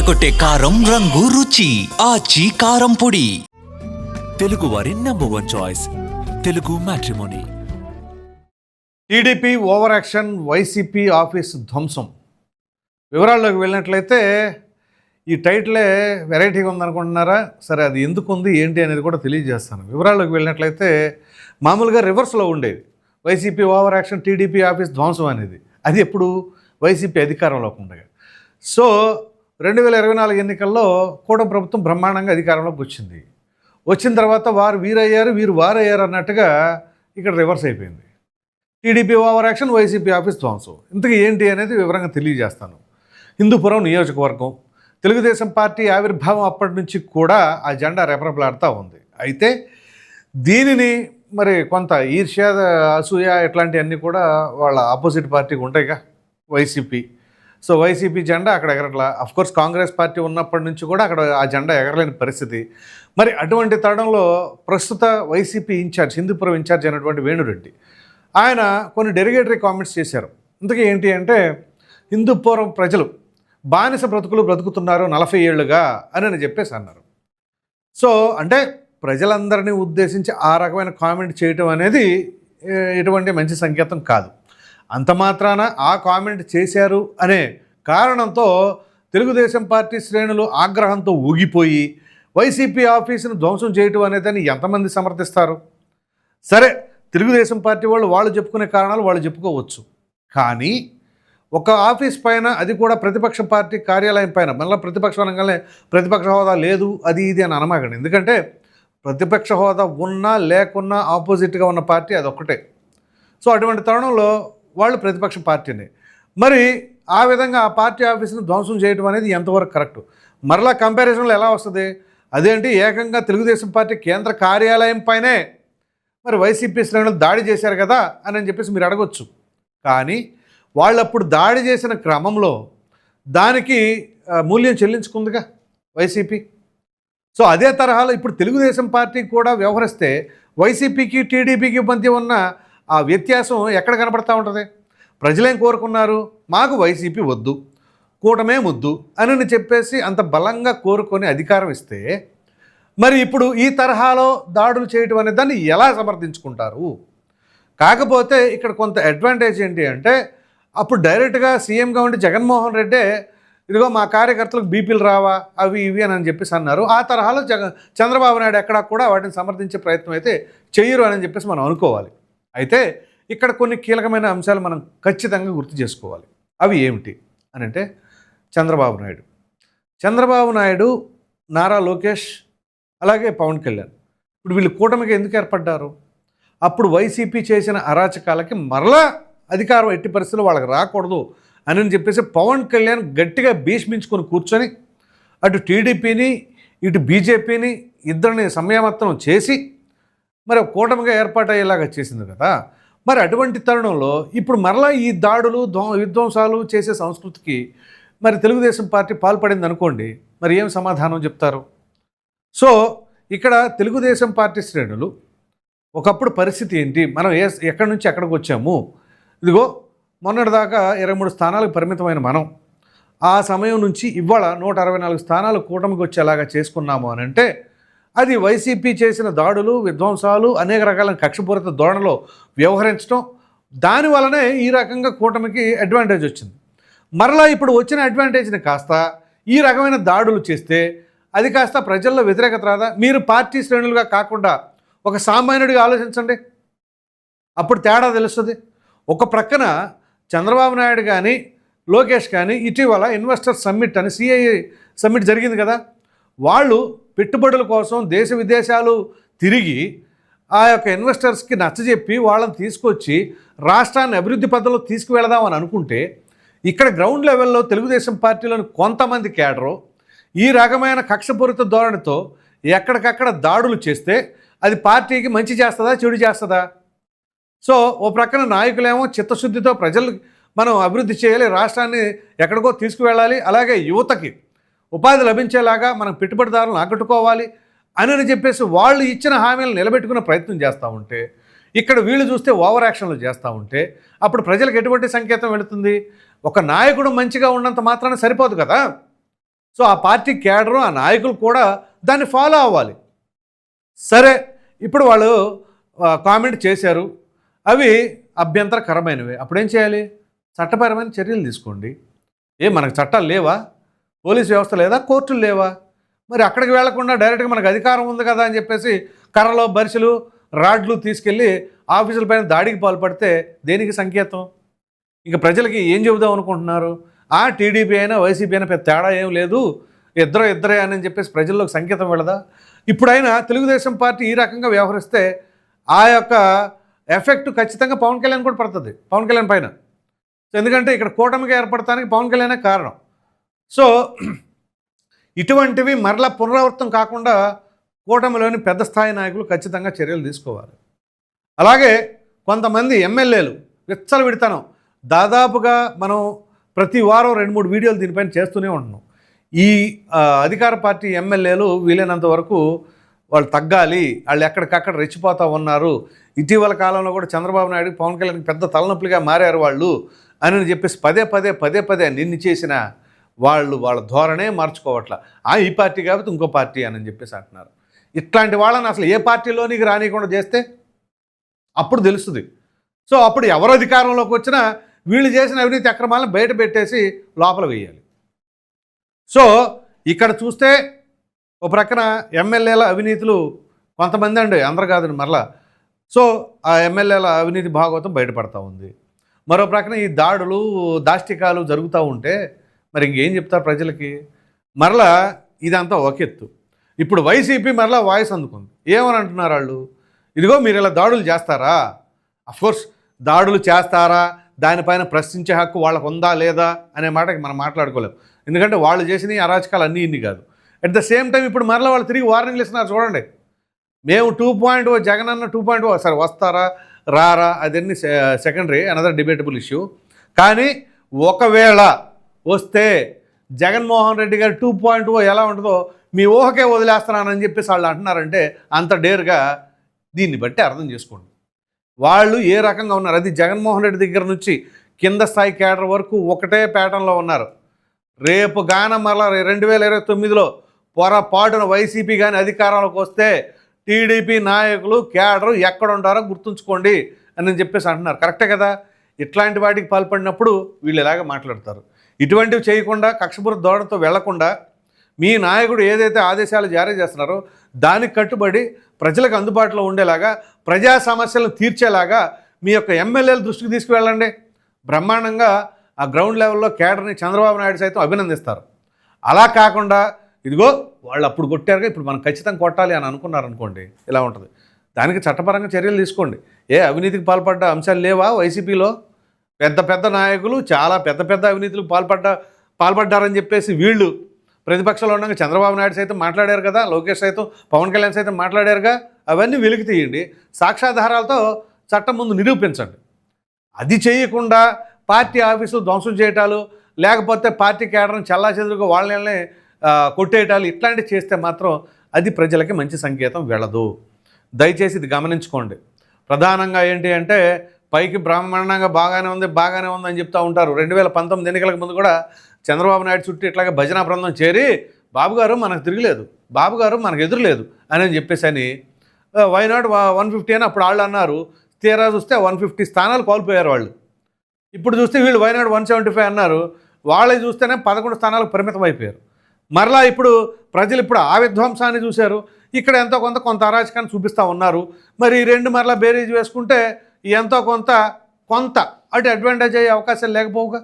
అదరకొట్టే కారం రంగు రుచి. ఆచి కారం పొడి. తెలుగు వారి number one choice Telugu matrimony TDP over action YCP office ధ్వంసం. వివరాల్లోకి వెళ్ళినట్లయితే ఈ టైటిలే వెరైటీగా ఉందనుకుంటున్నారా? సరే అది ఎందుకు ఉంది ఏంటి అనేది కూడా తెలియజేస్తాను. వివరాల్లోకి వెళ్ళినట్లయితే మామూలుగా రివర్స్లో ఉండేది. YCP over action TDP office ధ్వంసం అనేది. అది ఎప్పుడు వైసీపీ అధికారంలోకి ఉండగా. సో రెండు వేల ఇరవై నాలుగు ఎన్నికల్లో కూడా ప్రభుత్వం బ్రహ్మాండంగా అధికారంలోకి వచ్చింది. వచ్చిన తర్వాత వారు వీరయ్యారు వీరు వారయ్యారు అన్నట్టుగా ఇక్కడ రివర్స్ అయిపోయింది. TDP over action YCP office ధ్వంసం. ఇంతకు ఏంటి అనేది వివరంగా తెలియజేస్తాను. హిందూపురం నియోజకవర్గం. తెలుగుదేశం పార్టీ ఆవిర్భావం అప్పటి నుంచి కూడా ఆ జెండా రెపరెపలాడుతూ ఉంది. అయితే దీనిని మరి కొంత ఈర్ష్య అసూయ ఇట్లాంటివన్నీ కూడా వాళ్ళ ఆపోజిట్ పార్టీకి ఉంటాయిగా వైసీపీ. సో వైసీపీ జెండా అక్కడ ఎగరట్లా? కోర్స్ కాంగ్రెస్ పార్టీ ఉన్నప్పటి నుంచి కూడా అక్కడ ఆ జెండా ఎగరలేని పరిస్థితి. మరి అటువంటి తరుణంలో ప్రస్తుత వైసీపీ ఇన్ఛార్జ్ హిందూపురం ఇన్ఛార్జ్ అయినటువంటి వేణురెడ్డి ఆయన కొన్ని డెరిగేటరీ కామెంట్స్ చేశారు. ఇంతకీ ఏంటి అంటే హిందూపురం ప్రజలు బానిస బ్రతుకులు బ్రతుకుతున్నారు నలభై ఏళ్ళుగా అని అని చెప్పేసి అన్నారు. సో అంటే ప్రజలందరినీ ఉద్దేశించి ఆ రకమైన కామెంట్ చేయటం అనేది ఎటువంటి మంచి సంకేతం కాదు. అంత మాత్రాన ఆ కామెంట్ చేశారు అనే కారణంతో తెలుగుదేశం పార్టీ శ్రేణులు ఆగ్రహంతో ఊగిపోయి వైసీపీ ఆఫీసును ధ్వంసం చేయటం అనేదాన్ని ఎంతమంది సమర్థిస్తారు? సరే తెలుగుదేశం పార్టీ వాళ్ళు వాళ్ళు చెప్పుకునే కారణాలు వాళ్ళు చెప్పుకోవచ్చు. కానీ ఒక ఆఫీస్ పైన అది కూడా ప్రతిపక్ష పార్టీ కార్యాలయం పైన మళ్ళీ ప్రతిపక్షం అనగానే ప్రతిపక్ష హోదా లేదు అది ఇది అని అనమాగండి ఎందుకంటే ప్రతిపక్ష హోదా ఉన్నా లేకున్నా ఆపోజిట్గా ఉన్న పార్టీ అదొక్కటే. సో అటువంటి తరుణంలో వాళ్ళు ప్రతిపక్ష పార్టీని. మరి ఆ విధంగా ఆ పార్టీ ఆఫీస్ని ధ్వంసం చేయడం అనేది ఎంతవరకు కరెక్ట్? మరలా కంపారిజన్లో ఎలా వస్తుంది? అదేంటి? ఏకంగా తెలుగుదేశం పార్టీ కేంద్ర కార్యాలయం పైనే మరి వైసీపీ శ్రేణులు దాడి చేశారు కదా అని అని చెప్పేసి మీరు అడగొచ్చు. కానీ వాళ్ళు అప్పుడు దాడి చేసిన క్రమంలో దానికి మూల్యం చెల్లించుకుందిగా వైసీపీ. సో అదే తరహాలో ఇప్పుడు తెలుగుదేశం పార్టీ కూడా వ్యవహరిస్తే వైసీపీకి టీడీపీకి మధ్య ఉన్న ఆ వ్యత్యాసం ఎక్కడ కనపడతా ఉంటుంది? ప్రజలేం కోరుకున్నారు? మాకు వైసీపీ వద్దు కూటమే ముద్దు అని చెప్పేసి అంత బలంగా కోరుకొని అధికారం ఇస్తే మరి ఇప్పుడు ఈ తరహాలో దాడులు చేయటం అనే దాన్ని ఎలా సమర్థించుకుంటారు? కాకపోతే ఇక్కడ కొంత అడ్వాంటేజ్ ఏంటి అంటే అప్పుడు డైరెక్ట్గా సీఎంగా ఉండి జగన్మోహన్ రెడ్డే ఇదిగో మా కార్యకర్తలకు బీపీలు రావా అవి ఇవి అని అని చెప్పేసి అన్నారు. ఆ తరహాలో జగ చంద్రబాబు నాయుడు ఎక్కడా కూడా వాటిని సమర్థించే ప్రయత్నం అయితే చేయరు అని చెప్పేసి మనం అనుకోవాలి. అయితే ఇక్కడ కొన్ని కీలకమైన అంశాలు మనం ఖచ్చితంగా గుర్తు చేసుకోవాలి. అవి ఏమిటి? అని అంటే చంద్రబాబు నాయుడు. చంద్రబాబు నాయుడు నారా లోకేష్ అలాగే పవన్ కళ్యాణ్. ఇప్పుడు వీళ్ళు కూటమికి ఎందుకు ఏర్పడ్డారు? అప్పుడు వైసీపీ చేసిన అరాచకాలకి మరలా అధికారం ఎట్టి పరిస్థితుల్లో వాళ్ళకి రాకూడదు అని చెప్పేసి పవన్ కళ్యాణ్ గట్టిగా భీష్మించుకొని కూర్చొని అటు టీడీపీని ఇటు బీజేపీని ఇద్దరిని సంయమత్వం చేసి మరి కూటమిగా ఏర్పాటయ్యేలాగా చేసింది కదా. మరి అటువంటి తరుణంలో ఇప్పుడు మరలా ఈ దాడులు విధ్వంసాలు చేసే సంస్కృతికి మరి తెలుగుదేశం పార్టీ పాల్పడింది అనుకోండి మరి ఏం సమాధానం చెప్తారు? సో ఇక్కడ తెలుగుదేశం పార్టీ శ్రేణులు ఒకప్పుడు పరిస్థితి ఏంటి? మనం ఏ ఎక్కడి నుంచి ఎక్కడికి వచ్చాము? ఇదిగో మొన్నటిదాకా ఇరవై మూడు స్థానాలకు పరిమితమైన మనం. ఆ సమయం నుంచి ఇవాళ నూట అరవై నాలుగు స్థానాలు కూటమికి వచ్చేలాగా చేసుకున్నాము అని అంటే అది వైసీపీ చేసిన దాడులు విధ్వంసాలు అనేక రకాల కక్షపూరిత ధోరణిలో వ్యవహరించడం దాని వలనే ఈ రకంగా కూటమికి అడ్వాంటేజ్ వచ్చింది. మరలా ఇప్పుడు వచ్చిన అడ్వాంటేజ్ని కాస్త ఈ రకమైన దాడులు చేస్తే అది కాస్త ప్రజల్లో వ్యతిరేకత రాదా? మీరు పార్టీ శ్రేణులుగా కాకుండా ఒక సామాన్యుడిగా ఆలోచించండి. అప్పుడు తేడా తెలుస్తుంది. ఒక ప్రక్కన చంద్రబాబు నాయుడు కానీ లోకేష్ కానీ ఇటీవల ఇన్వెస్టర్ సమ్మిట్ అని సిఐఏ సమ్మిట్ జరిగింది కదా? వాళ్ళు పెట్టుబడుల కోసం దేశ విదేశాలు తిరిగి ఆ యొక్క ఇన్వెస్టర్స్కి నచ్చజెప్పి వాళ్ళని తీసుకొచ్చి రాష్ట్రాన్ని అభివృద్ధి పద్ధతిలో తీసుకువెళదామని అనుకుంటే ఇక్కడ గ్రౌండ్ లెవెల్లో తెలుగుదేశం పార్టీలోని కొంతమంది కేడరు ఈ రకమైన కక్షపూరిత ధోరణితో ఎక్కడికక్కడ దాడులు చేస్తే అది పార్టీకి మంచి చేస్తుందా చెడు చేస్తుందా? సో ఓ ప్రక్కన నాయకులేమో చిత్తశుద్ధితో ప్రజలు మనం అభివృద్ధి చేయాలి రాష్ట్రాన్ని ఎక్కడికో తీసుకువెళ్ళాలి అలాగే యువతకి ఉపాధి లభించేలాగా మనం పెట్టుబడిదారులను ఆకట్టుకోవాలి అని అని చెప్పేసి వాళ్ళు ఇచ్చిన హామీలను నిలబెట్టుకునే ప్రయత్నం చేస్తూ ఉంటే ఇక్కడ వీళ్ళు చూస్తే ఓవర్ యాక్షన్లు చేస్తూ ఉంటే అప్పుడు ప్రజలకు ఎటువంటి సంకేతం వెళుతుంది? ఒక నాయకుడు మంచిగా ఉన్నంత మాత్రాన సరిపోదు కదా. సో ఆ పార్టీ క్యాడరు ఆ నాయకులు కూడా దాన్ని ఫాలో అవ్వాలి. సరే ఇప్పుడు వాళ్ళు కామెంట్ చేశారు. అవి అభ్యంతరకరమైనవి. అప్పుడేం చేయాలి? చట్టపరమైన చర్యలు తీసుకోండి. ఏ మనకు చట్టాలు లేవా? పోలీస్ వ్యవస్థ లేదా కోర్టులు లేవా? మరి అక్కడికి వెళ్ళకుండా డైరెక్ట్గా మనకు అధికారం ఉంది కదా అని చెప్పేసి కర్రలో బరిసెలు రాడ్లు తీసుకెళ్ళి ఆఫీసుల పైన దాడికి పాల్పడితే దేనికి సంకేతం? ఇంకా ప్రజలకి ఏం చెబుదాం అనుకుంటున్నారు? ఆ టీడీపీ అయినా వైసీపీ అయినా పెద్ద తేడా ఏం లేదు. ఇద్దరు ఇద్దరే అని చెప్పేసి ప్రజల్లోకి సంకేతం వెళ్ళదా? ఇప్పుడైనా తెలుగుదేశం పార్టీ ఈ రకంగా వ్యవహరిస్తే ఆ యొక్క ఎఫెక్ట్ ఖచ్చితంగా పవన్ కళ్యాణ్ కూడా పడుతుంది పవన్ కళ్యాణ్ పైన. ఎందుకంటే ఇక్కడ కూటమిగా ఏర్పడటానికి పవన్ కళ్యాణే కారణం. సో ఇటువంటివి మరలా పునరావృతం కాకుండా కూటమిలోని పెద్ద స్థాయి నాయకులు ఖచ్చితంగా చర్యలు తీసుకోవాలి. అలాగే కొంతమంది ఎమ్మెల్యేలు విచ్చలు విడతాను. దాదాపుగా మనం ప్రతి వారం రెండు మూడు వీడియోలు దీనిపైన చేస్తూనే ఉంటున్నాం. ఈ అధికార పార్టీ ఎమ్మెల్యేలు వీలైనంత వరకు వాళ్ళు తగ్గాలి వాళ్ళు ఎక్కడికక్కడ రెచ్చిపోతూ ఉన్నారు. ఇటీవల కాలంలో కూడా చంద్రబాబు నాయుడు పవన్ కళ్యాణ్ పెద్ద తలనొప్పులుగా మారారు వాళ్ళు అని చెప్పేసి పదే పదే పదే పదే నిన్ను చేసిన వాళ్ళు వాళ్ళ ధోరణే మార్చుకోవట్ల. ఆ ఈ పార్టీ కాబట్టి ఇంకో పార్టీ అని చెప్పేసి అంటున్నారు. ఇట్లాంటి వాళ్ళని అసలు ఏ పార్టీలోనికి రానియకుండా చేస్తే అప్పుడు తెలుస్తుంది. సో అప్పుడు ఎవరు అధికారంలోకి వచ్చినా వీళ్ళు చేసిన అవినీతి అక్రమాలను బయట పెట్టేసి లోపల వేయాలి. సో ఇక్కడ చూస్తే ఒక ప్రక్కన ఎమ్మెల్యేల అవినీతులు కొంతమంది అండి అందరు కాదండి మరలా. సో ఆ ఎమ్మెల్యేల అవినీతి భాగవతం బయటపడతా ఉంది. మరో ప్రక్కన ఈ దాడులు దాష్టికాలు జరుగుతూ ఉంటే మరి ఇంకేం చెప్తారు ప్రజలకి? మరలా ఇదంతా ఒక ఎత్తు. ఇప్పుడు వైసీపీ మరలా వాయిస్ అందుకుంది. ఏమని అంటున్నారు వాళ్ళు? ఇదిగో మీరు ఇలా దాడులు చేస్తారా? అఫ్కోర్స్ దాడులు చేస్తారా? దానిపైన ప్రశ్నించే హక్కు వాళ్ళకు ఉందా లేదా అనే మాటకి మనం మాట్లాడుకోలేం. ఎందుకంటే వాళ్ళు చేసిన అరాచకాలు అన్నీ ఇన్ని కాదు. అట్ ద సేమ్ టైం ఇప్పుడు మరలా వాళ్ళు తిరిగి వార్నింగ్లు ఇస్తున్నారు చూడండి. మేము టూ పాయింట్ ఓ జగన్ అన్న టూ పాయింట్ ఓ సరే వస్తారా? రారా? అదన్నీ సెకండరీ అనదర్ డిబేటబుల్ ఇష్యూ కానీ ఒకవేళ వస్తే జగన్మోహన్ రెడ్డి గారు టూ పాయింట్ ఓ ఎలా ఉంటుందో మీ ఊహకే వదిలేస్తున్నానని చెప్పేసి వాళ్ళు అంటున్నారంటే అంత డేర్గా దీన్ని బట్టి అర్థం చేసుకోండి. వాళ్ళు ఏ రకంగా ఉన్నారు? అది జగన్మోహన్ రెడ్డి దగ్గర నుంచి కింద స్థాయి కేడర్ వరకు ఒకటే ప్యాటర్న్లో ఉన్నారు. రేపు గాన మరలా రెండు వేల ఇరవై తొమ్మిదిలో పొరపాటున వైసీపీ కానీ అధికారంలోకి వస్తే టీడీపీ నాయకులు కేడరు ఎక్కడ ఉంటారో గుర్తుంచుకోండి అని చెప్పేసి అంటున్నారు. కరెక్టే కదా? ఇట్లాంటి వాటికి పాల్పడినప్పుడు వీళ్ళు ఇలాగ మాట్లాడతారు? ఇటువంటివి చేయకుండా కక్షపూర ధోరణితో వెళ్ళకుండా మీ నాయకుడు ఏదైతే ఆదేశాలు జారీ చేస్తున్నారో దానికి కట్టుబడి ప్రజలకు అందుబాటులో ఉండేలాగా ప్రజా సమస్యలను తీర్చేలాగా మీ యొక్క ఎమ్మెల్యేల దృష్టికి తీసుకువెళ్ళండి. బ్రహ్మాండంగా ఆ గ్రౌండ్ లెవెల్లో కేడర్ని చంద్రబాబు నాయుడు సైతం అభినందిస్తారు. అలా కాకుండా ఇదిగో వాళ్ళు అప్పుడు కొట్టారుగా ఇప్పుడు మనం ఖచ్చితంగా కొట్టాలి అని అనుకున్నారనుకోండి ఇలా ఉంటుంది. దానికి చట్టపరంగా చర్యలు తీసుకోండి. ఏ అవినీతికి పాల్పడ్డ అంశాలు లేవా వైసీపీలో? పెద్ద పెద్ద నాయకులు చాలా పెద్ద పెద్ద అవినీతులకు పాల్పడ్డ పాల్పడ్డారని చెప్పేసి వీళ్ళు ప్రతిపక్షంలో ఉండగా చంద్రబాబు నాయుడు సైతం మాట్లాడారు కదా లోకేష్ సైతం పవన్ కళ్యాణ్ సైతం మాట్లాడారుగా అవన్నీ వెలికి తీయండి. సాక్ష్యాధారాలతో చట్టం ముందు నిరూపించండి. అది చేయకుండా పార్టీ ఆఫీసులు ధ్వంసం చేయటాలు లేకపోతే పార్టీ కేడర్ని చల్లాచెదురుగా వాళ్ళని కొట్టేయటాలు ఇట్లాంటివి చేస్తే మాత్రం అది ప్రజలకి మంచి సంకేతం వెళ్ళదు. దయచేసి ఇది గమనించుకోండి. ప్రధానంగా ఏంటి అంటే పైకి బ్రాహ్మణంగా బాగానే ఉంది బాగానే ఉంది అని చెప్తూ ఉంటారు. రెండు వేల పంతొమ్మిది ఎన్నికలకు ముందు కూడా చంద్రబాబు నాయుడు చుట్టూ ఇట్లాగే భజన బృందం చేరి బాబు గారు మనకు తిరగలేదు బాబు గారు మనకు ఎదురులేదు అని అని చెప్పేసి అని వైనాడు వన్ ఫిఫ్టీ అని అప్పుడు వాళ్ళు అన్నారు. తీరా చూస్తే వన్ ఫిఫ్టీ స్థానాలు కోల్పోయారు వాళ్ళు. ఇప్పుడు చూస్తే వీళ్ళు వైనాడు వన్ సెవెంటీ ఫైవ్ అన్నారు. వాళ్ళే చూస్తేనే పదకొండు స్థానాలకు పరిమితం అయిపోయారు. మరలా ఇప్పుడు ప్రజలు ఇప్పుడు ఆ విధ్వంసాన్ని చూశారు. ఇక్కడ ఎంతో కొంత కొంత అరాచకాన్ని చూపిస్తూ ఉన్నారు. మరి ఈ రెండు మరలా బేరీజ్ వేసుకుంటే ఎంతో కొంత కొంత అటు అడ్వాంటేజ్ అయ్యే అవకాశాలు లేకపోవుగా.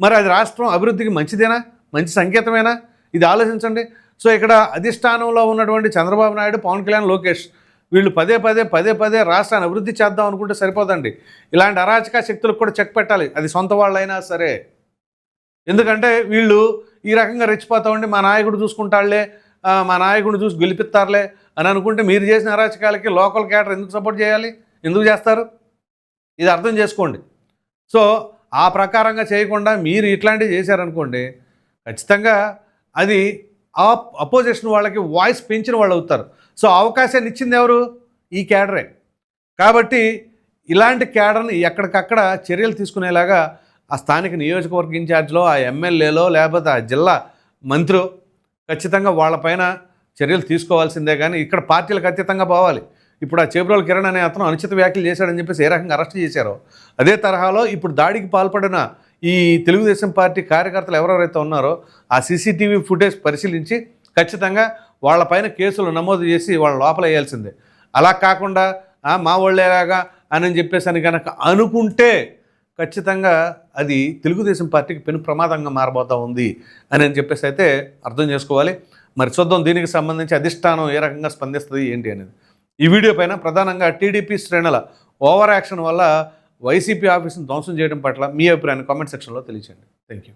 మరి అది రాష్ట్రం అభివృద్ధికి మంచిదేనా? మంచి సంకేతమేనా? ఇది ఆలోచించండి. సో ఇక్కడ అధిష్టానంలో ఉన్నటువంటి చంద్రబాబు నాయుడు పవన్ కళ్యాణ్ లోకేష్ వీళ్ళు పదే పదే పదే పదే రాష్ట్రాన్ని అభివృద్ధి చేద్దాం అనుకుంటే సరిపోదండి. ఇలాంటి అరాచక శక్తులకు కూడా చెక్ పెట్టాలి. అది సొంత వాళ్ళైనా సరే. ఎందుకంటే వీళ్ళు ఈ రకంగా రెచ్చిపోతామండి మా నాయకుడు చూసుకుంటాడులే మా నాయకుడిని చూసి గెలిపిస్తారులే అని అనుకుంటే మీరు చేసిన అరాచకాలకి లోకల్ క్యాటర్ ఎందుకు సపోర్ట్ చేయాలి? ఎందుకు చేస్తారు? ఇది అర్థం చేసుకోండి. సో ఆ ప్రకారంగా చేయకుండా మీరు ఇట్లాంటివి చేశారనుకోండి ఖచ్చితంగా అది ఆ అపోజిషన్ వాళ్ళకి వాయిస్ పెంచిన వాళ్ళు అవుతారు. సో అవకాశాన్ని ఇచ్చింది ఎవరు? ఈ క్యాడరే కాబట్టి ఇలాంటి క్యాడర్ని ఎక్కడికక్కడ చర్యలు తీసుకునేలాగా ఆ స్థానిక నియోజకవర్గ ఇన్ఛార్జ్లో ఆ ఎమ్మెల్యేలో లేకపోతే ఆ జిల్లా మంత్రి ఖచ్చితంగా వాళ్ళపైన చర్యలు తీసుకోవాల్సిందే కానీ ఇక్కడ పార్టీలకు అతీతంగా పోవాలి. ఇప్పుడు ఆ చేబ్రోల్ కిరణ్ అనే అతను అనుచిత వ్యాఖ్యలు చేశాడని చెప్పేసి ఏ రకంగా అరెస్ట్ చేశారో. అదే తరహాలో ఇప్పుడు దాడికి పాల్పడిన ఈ తెలుగుదేశం పార్టీ కార్యకర్తలు ఎవరెవరైతే ఉన్నారో ఆ సీసీటీవీ ఫుటేజ్ పరిశీలించి ఖచ్చితంగా వాళ్ళపైన కేసులు నమోదు చేసి వాళ్ళ లోపల వేయాల్సిందే. అలా కాకుండా మా వాళ్ళేలాగా అని చెప్పేసి అని కనుక అనుకుంటే ఖచ్చితంగా అది తెలుగుదేశం పార్టీకి పెను ప్రమాదంగా మారబోతా ఉంది అని అని చెప్పేసి అయితే అర్థం చేసుకోవాలి. మరి చూద్దాం దీనికి సంబంధించి అధిష్టానం ఏ రకంగా స్పందిస్తుంది ఏంటి అనేది. ఈ వీడియో పైన ప్రధానంగా టీడీపీ శ్రేణుల ఓవర్ యాక్షన్ వల్ల వైసీపీ ఆఫీస్ను ధ్వంసం చేయడం పట్ల మీ అభిప్రాయాన్ని కామెంట్ సెక్షన్లో తెలియచేయండి. Thank you